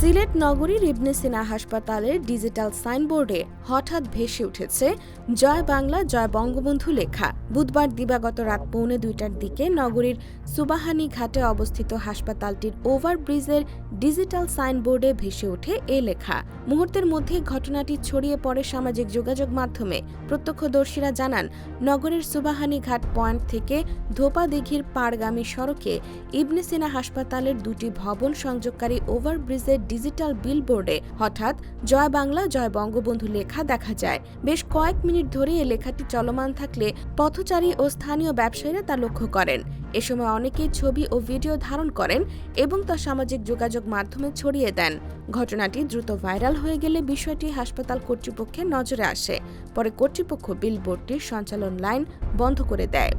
সিলেট নগরীর ইবনে সিনা হাসপাতালের ডিজিটাল সাইনবোর্ডে হঠাৎ ভেসে উঠেছে জয় বাংলা, জয় বঙ্গবন্ধু লেখা। বুধবার দিবাগত রাত পৌনে দুইটার দিকে নগরীর সুবাহানি ঘাটে অবস্থিত হাসপাতালটির ওভারব্রিজের ডিজিটাল সাইনবোর্ডে ভেসে ওঠে এ লেখা। মুহূর্তের মধ্যে ঘটনাটি ছড়িয়ে পড়ে সামাজিক যোগাযোগ মাধ্যমে। প্রত্যক্ষদর্শীরা জানান, নগরের সুবাহানি ঘাট পয়েন্ট থেকে ধোপা দিঘির পাড়গামী সড়কে ইবনে সিনা হাসপাতালের দুটি ভবন সংযোগকারী ওভারব্রিজের ডিজিটাল বিলবোর্ডে। হঠাৎ জয় বাংলা, জয় বঙ্গবন্ধু লেখা দেখা যায়। বেশ কয়েক মিনিট ধরে এ লেখাটি চলমান থাকলে পথচারী ও স্থানীয় ব্যবসায়ীরা তা লক্ষ্য করেন। এ সময় অনেকেই ছবি ও ভিডিও ধারণ করেন এবং তা সামাজিক যোগাযোগ মাধ্যমে ছড়িয়ে দেন। ঘটনাটি দ্রুত ভাইরাল হয়ে গেলে বিষয়টি হাসপাতাল কর্তৃপক্ষের নজরে আসে। পরে কর্তৃপক্ষ বিলবোর্ডটির সঞ্চালন লাইন বন্ধ করে দেয়।